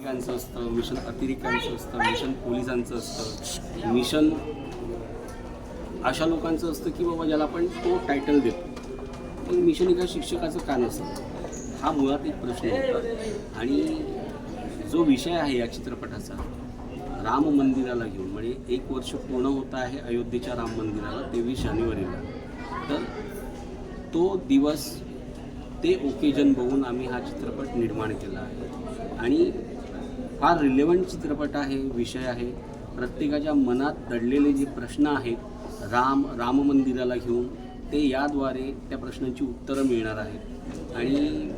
सैनिकांचं असतं मिशन अतिरेक्यांचं असतं मिशन पोलिसांचं असतं. मिशन अशा लोकांचं असतं की बाबा ज्याला आपण तो टायटल देतो. पण मिशन एका शिक्षकाचं का नसतं? हा मुळात एक प्रश्न होता. आणि जो विषय आहे या चित्रपटाचा राम मंदिराला घेऊन म्हणजे एक वर्ष पूर्ण होत आहे अयोध्येच्या राम मंदिराला तेवीस जानेवारीला. तर तो दिवस ते ओकेजन बघून आम्ही हा चित्रपट निर्माण केला आहे. आणि फार रिलेवंट चित्रपट आहे विषय आहे. प्रत्येकाच्या मनात दडलेले जे प्रश्न आहेत राम राम मंदिराला घेऊन ते याद्वारे त्या प्रश्नांची उत्तरं मिळणार आहेत. आणि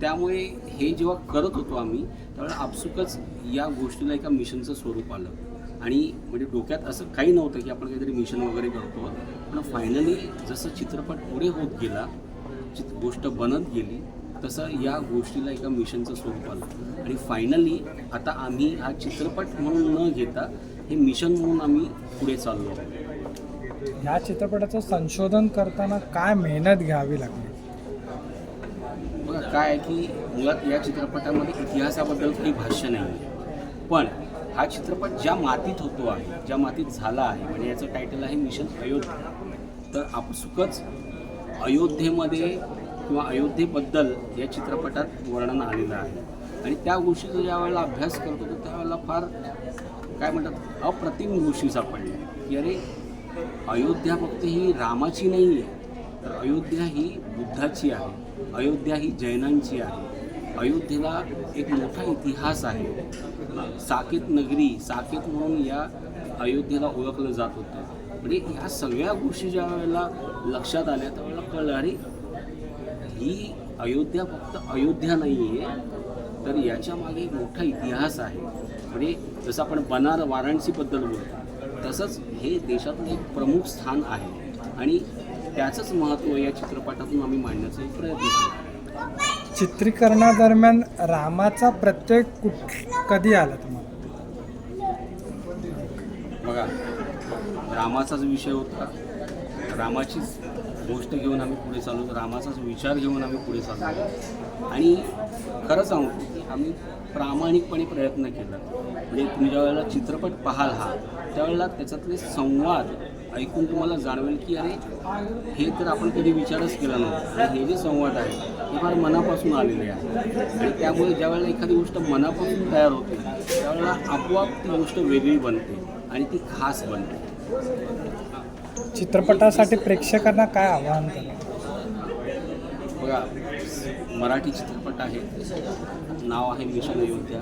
त्यामुळे हे जेव्हा करत होतो आम्ही त्यावेळेला आपसुकच या गोष्टीला एका मिशनचं स्वरूप आलं. आणि म्हणजे डोक्यात असं काही नव्हतं की आपण काहीतरी मिशन वगैरे करतो. पण फायनली जसं चित्रपट पुढे होत गेला चित गोष्ट बनत गेली तसं या गोष्टीला एका मिशनचं स्वरूप आलं. आणि फायनली आता आम्ही हा चित्रपट म्हणून न घेता हे मिशन म्हणून आम्ही पुढे चाललो आहोत. या चित्रपटाचं संशोधन करताना काय मेहनत घ्यावी लागली? बघा काय आहे की मुळात या चित्रपटामध्ये इतिहासाबद्दल काही भाष्य नाही आहे. पण हा चित्रपट ज्या मातीत होतो आहे ज्या मातीत झाला आहे म्हणजे याचं टायटल आहे मिशन अयोध्या. तर आपसुकच अयोध्येमध्ये किंवा अयोध्येबद्दल या चित्रपटात वर्णन आलेलं आहे. आणि त्या गोष्टीचा ज्या वेळेला अभ्यास करतो तो त्यावेळेला फार काय म्हणतात अप्रतिम गोष्टी सापडल्या की अरे अयोध्या फक्त ही रामाची नाही आहे तर अयोध्या ही बुद्धाची आहे अयोध्या ही जैनांची आहे. अयोध्येला एक मोठा इतिहास आहे. साकेत नगरी साकेत म्हणून या अयोध्येला ओळखलं जात होतं. म्हणजे ह्या सगळ्या गोष्टी ज्या वेळेला लक्षात आल्या त्यावेळेला कळलं अरे ही अयोध्या फक्त अयोध्या नाही आहे तर याच्या मागे एक मोठा इतिहास आहे. म्हणजे जसं आपण बनार वाराणसीबद्दल बोलतो तसंच हे देशातलं एक प्रमुख स्थान आहे. आणि त्याचंच महत्त्व या चित्रपटातून आम्ही मांडण्याचा एक प्रयत्न केला चित्रीकरणादरम्यान रामाचा प्रत्येक कुठ कधी आला तुम्हाला? बघा रामाचाच विषय होता. रामाचीच गोष्ट घेऊन आम्ही पुढे चाललो रामाचाच विचार घेऊन आम्ही पुढे चाललो आणि खरं सांगतो की आम्ही प्रामाणिकपणे प्रयत्न केला. म्हणजे तुम्ही ज्या वेळेला चित्रपट पाहाल हा त्यावेळेला त्याच्यातले संवाद ऐकून तुम्हाला जाणवेल की अरे हे तर आपण कधी विचारच केला नव्हता. आणि हे जे संवाद आहे ते फार मनापासून आलेले आहे. आणि त्यामुळे ज्या वेळेला एखादी गोष्ट मनापासून तयार होते त्यावेळेला आपोआप ती गोष्ट वेगळी बनते आणि ती खास बनते. चित्रपटासाठी प्रेक्षकांना काय आव्हान बघा मराठी चित्रपट आहे. नाव आहे मिशन अयोध्या.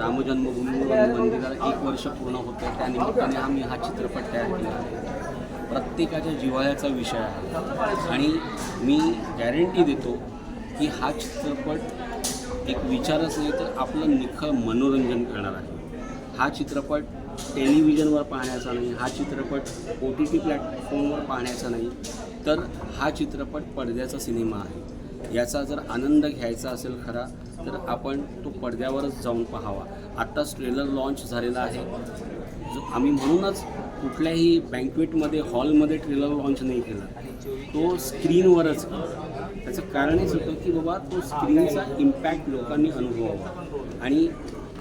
रामजन्मभूमी मंदिराला एक वर्ष पूर्ण होतं त्यानिमित्ताने आम्ही हा चित्रपट तयार केला आहे. प्रत्येकाच्या जिव्हाळ्याचा विषय आहे. आणि मी गॅरंटी देतो की हा चित्रपट एक विचारच नाही तर आपलं निखळ मनोरंजन करणार आहे. हा चित्रपट टेलिव्हिजनवर पाहण्याचा नाही हा चित्रपट ओ टी टी प्लॅटफॉर्मवर पाहण्याचा नाही तर हा चित्रपट पडद्याचा सिनेमा आहे. याचा जर आनंद घ्यायचा असेल खरा तर आपण तो पडद्यावरच जाऊन पाहावा. आत्ताच ट्रेलर लॉन्च झालेला आहे. जो आम्ही म्हणूनच कुठल्याही बँकवेटमध्ये हॉलमध्ये ट्रेलर लॉन्च नाही केला. तो स्क्रीनवरच त्याचं कारणच होतं की बाबा तो स्क्रीनचा इम्पॅक्ट लोकांनी अनुभवावा. आणि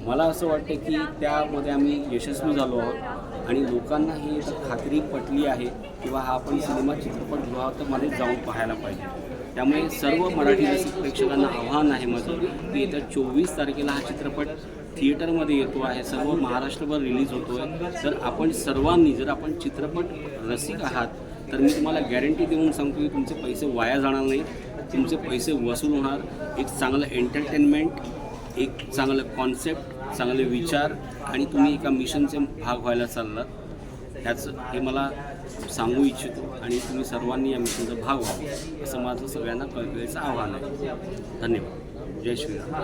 मला असं वाटतं की त्यामध्ये आम्ही यशस्वी झालो आहोत. आणि लोकांना ही खात्री पटली आहे किंवा हा आपण सिनेमा चित्रपटगृहामध्ये जाऊन पाहायला पाहिजे. त्यामुळे सर्व मराठी रसिक प्रेक्षकांना आव्हान आहे माझं की येत्या चोवीस तारखेला हा चित्रपट थिएटरमध्ये येतो आहे. सर्व महाराष्ट्रभर रिलीज होतो आहे तर आपण सर्वांनी जर आपण चित्रपट रसिक आहात तर मी तुम्हाला गॅरंटी देऊन सांगतो की तुमचे पैसे वाया जाणार नाही. तुमचे पैसे वसूल होणार. एक चांगलं एंटरटेनमेंट एक चांगलं कॉन्सेप्ट चांगले विचार आणि तुम्ही एका मिशनचे भाग व्हायला चाललात. ह्याचं हे मला सांगू इच्छितो आणि तुम्ही सर्वांनी या मिशनचा भाग व्हावा असं माझं सगळ्यांना कळकळीचं आव्हान आहे. धन्यवाद. जय श्रीराम.